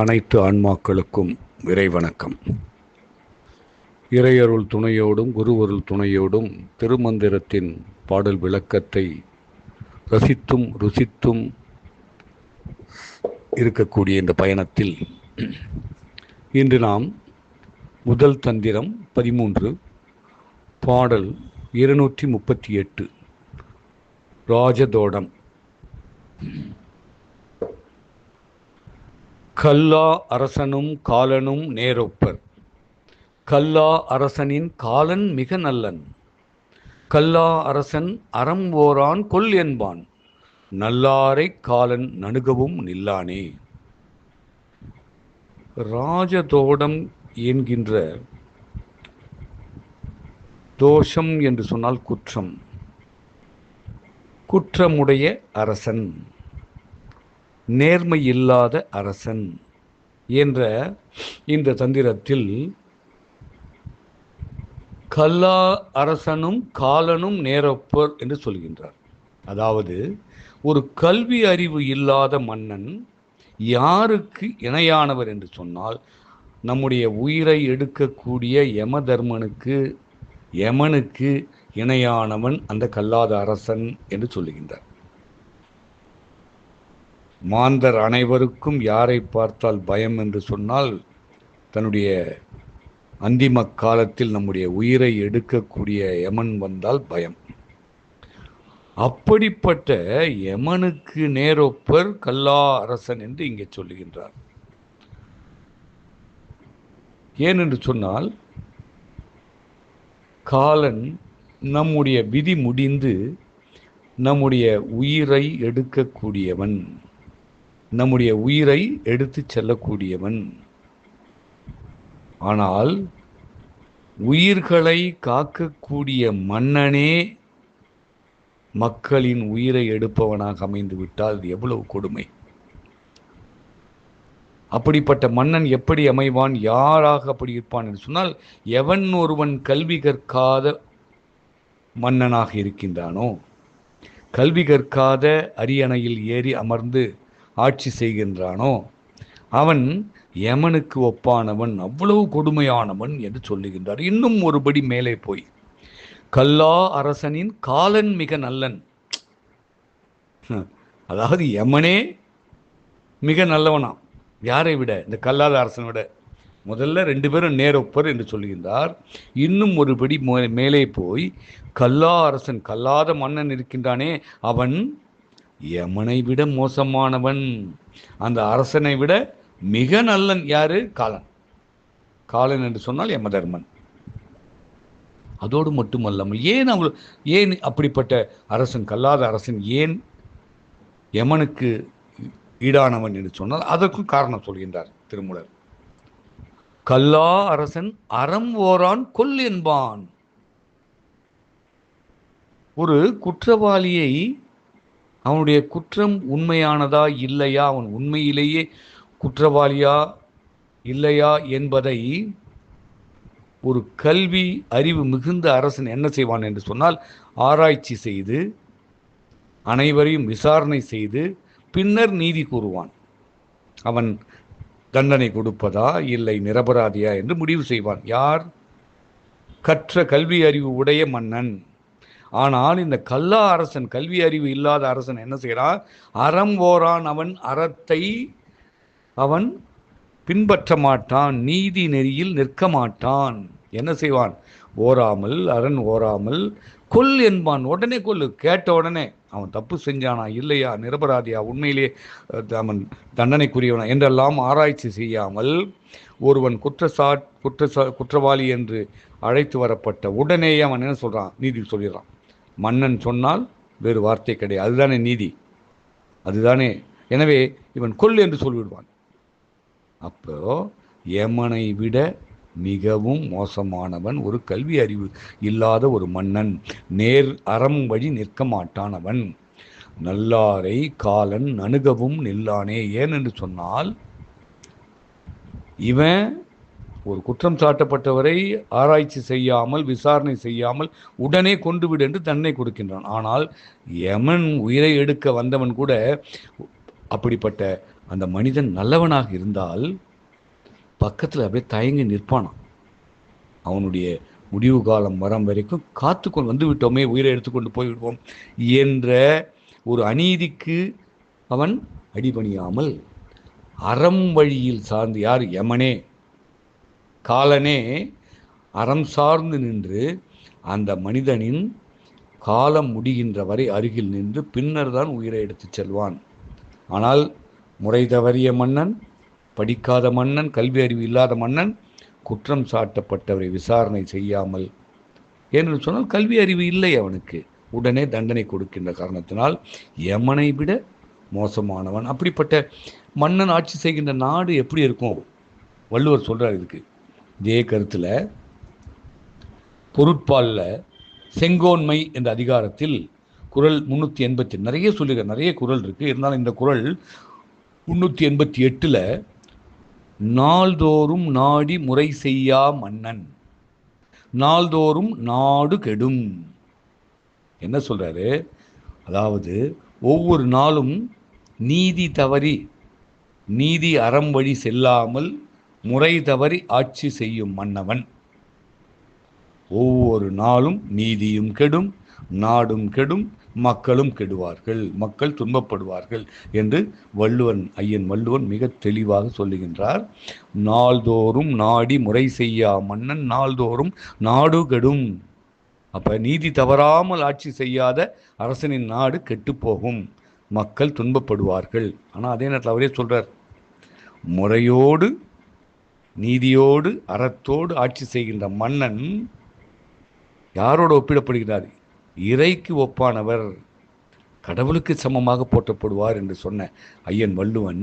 அனைத்து ஆன்மாக்களுக்கும் இறைவணக்கம். இறையருள் துணையோடும் குருவருள் துணையோடும் திருமந்திரத்தின் பாடல் விளக்கத்தை ரசித்தும் ருசித்தும் இருக்கக்கூடிய இந்த பயணத்தில் இன்று நாம் முதல் தந்திரம் பதிமூன்று பாடல் இருநூற்றி முப்பத்தி எட்டு ராஜதோடம். கல்லா அரசனும் காலனும் நேரொப்பர். கல்லா அரசனின் காலன் மிக நல்லன். கல்லா அரசன் அறம் ஓரான் கொல் என்பான். நல்லாரை காலன் நணுகவும் நில்லானே. ராஜதோடம் என்கின்ற தோஷம் என்று சொன்னால் குற்றம். குற்றமுடைய அரசன். நேர்மை இல்லாத அரசன் என்ற இந்த தந்திரத்தில் கல்லா அரசனும் காலனும் நேரப்பர் என்று சொல்கின்றார். அதாவது ஒரு கல்வி அறிவு இல்லாத மன்னன் யாருக்கு இணையானவர் என்று சொன்னால் நம்முடைய உயிரை எடுக்கக்கூடிய யம தர்மனுக்கு யமனுக்கு இணையானவன் அந்த கல்லாத அரசன் என்று சொல்லுகின்றார் மாந்தர் அனைவருக்கும் யாரை பார்த்தால் பயம் என்று சொன்னால் தன்னுடைய அந்திம காலத்தில் நம்முடைய உயிரை எடுக்கக்கூடிய யமன் வந்தால் பயம். அப்படிப்பட்ட யமனுக்கு நேரொப்பர் கல்லா அரசன் என்று இங்கே சொல்லுகின்றார். ஏனென்று சொன்னால் காலன் நம்முடைய விதி முடிந்து நம்முடைய உயிரை எடுக்கக்கூடியவன். நம்முடைய உயிரை எடுத்து செல்லக்கூடியவன். ஆனால் உயிர்களை காக்கக்கூடிய மன்னனே மக்களின் உயிரை எடுப்பவனாக அமைந்து விட்டால் அது எவ்வளவு கொடுமை. அப்படிப்பட்ட மன்னன் எப்படி அமைவான்? யாராக அப்படி இருப்பான் என்று சொன்னால் எவன் ஒருவன் கல்வி கற்காத மன்னனாக இருக்கின்றானோ கல்வி கற்காத அரியணையில் ஏறி அமர்ந்து ஆட்சி செய்கின்றானோ? அவன் யமனுக்கு ஒப்பானவன் அவ்வளவு கொடுமையானவன் என்று சொல்லுகின்றார். இன்னும் ஒருபடி மேலே போய் கல்லா அரசனின் காலன் மிக நல்லன். அதாவது யமனே மிக நல்லவனாம் யாரை விட? இந்த கல்லாத அரசனை விட. முதல்ல ரெண்டு பேரும் நேரொப்பர் என்று சொல்லுகின்றார். இன்னும் ஒருபடி மேலே போய் கல்லா அரசன் கல்லாத மன்னன் இருக்கின்றானே அவன் யமனை விட மோசமானவன். அந்த அரசனை விட மிக நல்லன் யாரு? காலன். காலன் என்று சொன்னால் யமதர்மன். அதோடு மட்டுமல்லாமல் ஏன் அவள் ஏன் அப்படிப்பட்ட அரசன் கல்லாத அரசன் ஏன் யமனுக்கு ஈடானவன் என்று சொன்னால் அதற்கும் காரணம் சொல்கின்றார் திருமுலர். கல்லா அரசன் அறம் ஓரான் கொல் என்பான். ஒரு குற்றவாளியை அவனுடைய குற்றம் உண்மையானதா இல்லையா? அவன் உண்மையிலேயே குற்றவாளியா இல்லையா என்பதை ஒரு கல்வி அறிவு மிகுந்த அரசன் என்ன செய்வான் என்று சொன்னால் ஆராய்ச்சி செய்து அனைவரையும் விசாரணை செய்து பின்னர் நீதி கூறுவான். அவன் தண்டனை கொடுப்பதா இல்லை நிரபராதியா என்று முடிவு செய்வான். யார்? கற்ற கல்வி அறிவு உடைய மன்னன். ஆனால் இந்த கல்லா அரசன் கல்வி அறிவு இல்லாத அரசன் என்ன செய்கிறான்? அறம் ஓரான் அவன் அறத்தை அவன் பின்பற்ற மாட்டான் நீதி நெறியில் நிற்க மாட்டான். என்ன செய்வான்? ஓராமல் அரண் ஓராமல் கொல் என்பான். உடனே கொல்லு கேட்ட உடனே அவன் தப்பு செஞ்சானா இல்லையா நிரபராதியா உண்மையிலே அவன் தண்டனைக்குரியவனா என்றெல்லாம் ஆராய்ச்சி செய்யாமல் ஒருவன் குற்றச்சாட் குற்றச்சா குற்றவாளி என்று அழைத்து வரப்பட்ட உடனேயே அவன் என்ன சொல்கிறான் நீதி சொல்லிடுறான். மன்னன் சொன்னால் வேறு வார்த்தை கிடையாது. அதுதானே நீதி. அதுதானே. எனவே இவன் கொல் என்று சொல்லிவிடுவான். அப்போ யமனை விட மிகவும் மோசமானவன் ஒரு கல்வி அறிவு இல்லாத ஒரு மன்னன். நேர் அறம் வழி நிற்க மாட்டானவன் நல்லாரை காலன் அணுகவும் நில்லானே. ஏன் என்று சொன்னால் இவன் ஒரு குற்றம் சாட்டப்பட்டவரை ஆராய்ச்சி செய்யாமல் விசாரணை செய்யாமல் உடனே கொண்டு விடு என்று தன்னை கொடுக்கின்றான். ஆனால் யமன் உயிரை எடுக்க வந்தவன் கூட அப்படிப்பட்ட அந்த மனிதன் நல்லவனாக இருந்தால் பக்கத்தில் அப்படியே தயங்கி நிற்பானான் அவனுடைய முடிவு காலம் வரம் வரைக்கும் காத்துக்கொண்டு வந்து விட்டோமே உயிரை எடுத்துக்கொண்டு போய்விடுவோம் என்ற ஒரு அநீதிக்கு அவன் அடிபணியாமல் அறம் வழியில் சார்ந்து யார்? யமனே. காலனே அறம் சார்ந்து நின்று அந்த மனிதனின் காலம் முடிகின்ற வரை அருகில் நின்று பின்னர் தான் உயிரை எடுத்துச் செல்வான். ஆனால் முறை தவறிய மன்னன் படிக்காத மன்னன் கல்வி அறிவு இல்லாத மன்னன் குற்றம் சாட்டப்பட்டவரை விசாரணை செய்யாமல் ஏனென்று சொன்னால் கல்வி அறிவு இல்லை அவனுக்கு. உடனே தண்டனை கொடுக்கின்ற காரணத்தினால் யமனை விட மோசமானவன். அப்படிப்பட்ட மன்னன் ஆட்சி செய்கின்ற நாடு எப்படி இருக்கும்? வள்ளுவர் சொல்கிறார் இதுக்கு. இதே கருத்தில் பொருட்பாலில் செங்கோன்மை என்ற அதிகாரத்தில் குரல் முன்னூற்றி எண்பத்தி நிறைய சொல்லியிருக்க நிறைய குரல் இருக்குது இருந்தாலும் இந்த குரல் முன்னூற்றி எண்பத்தி எட்டில் நாள்தோறும் நாடி முறை செய்யா மன்னன் நாள்தோறும் நாடு கெடும். என்ன சொல்கிறாரு அதாவது ஒவ்வொரு நாளும் நீதி தவறி நீதி அறம் வழி செல்லாமல் முறை தவறி ஆட்சி செய்யும் மன்னவன். ஒவ்வொரு நாளும் நீதியும் கெடும் நாடும் கெடும் மக்களும் கெடுவார்கள். மக்கள் துன்பப்படுவார்கள் என்று வள்ளுவன் ஐயன் வள்ளுவன் மிக தெளிவாக சொல்லுகின்றார். நாள்தோறும் நாடி முறை செய்யா மன்னன் நாள்தோறும் நாடு கெடும். அப்ப நீதி தவறாமல் ஆட்சி செய்யாத அரசனின் நாடு கெட்டுப்போகும் மக்கள் துன்பப்படுவார்கள். ஆனால் அதே நேரத்தில் அவரே சொல்றார் முறையோடு நீதியோடு அறத்தோடு ஆட்சி செய்கின்ற மன்னன் யாரோடு ஒப்பிடப்படுகிறார்? இறைக்கு ஒப்பானவர் கடவுளுக்கு சமமாக போற்றப்படுவார் என்று சொன்ன ஐயன் வள்ளுவன்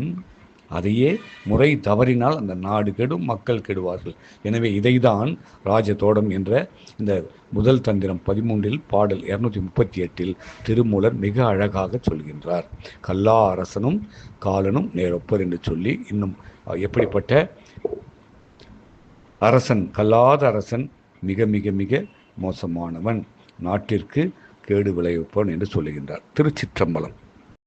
அதையே முறை தவறினால் அந்த நாடு கெடும் மக்கள் கெடுவார்கள். எனவே இதைதான் ராஜதோடம் என்ற இந்த முதல் தந்திரம் பதிமூன்றில் பாடல் இருநூத்தி முப்பத்தி எட்டில் திருமூலர் மிக அழகாக சொல்கின்றார். கல்லா அரசனும் காலனும் நேரொப்பர் என்று சொல்லி இன்னும் எப்படிப்பட்ட அரசன் கல்லாத அரசன் மிக மிக மிக மோசமானவன். நாட்டிற்கு கேடு விளைவிப்பவன் என்று சொல்லுகின்றார். திருச்சிற்றம்பலம்.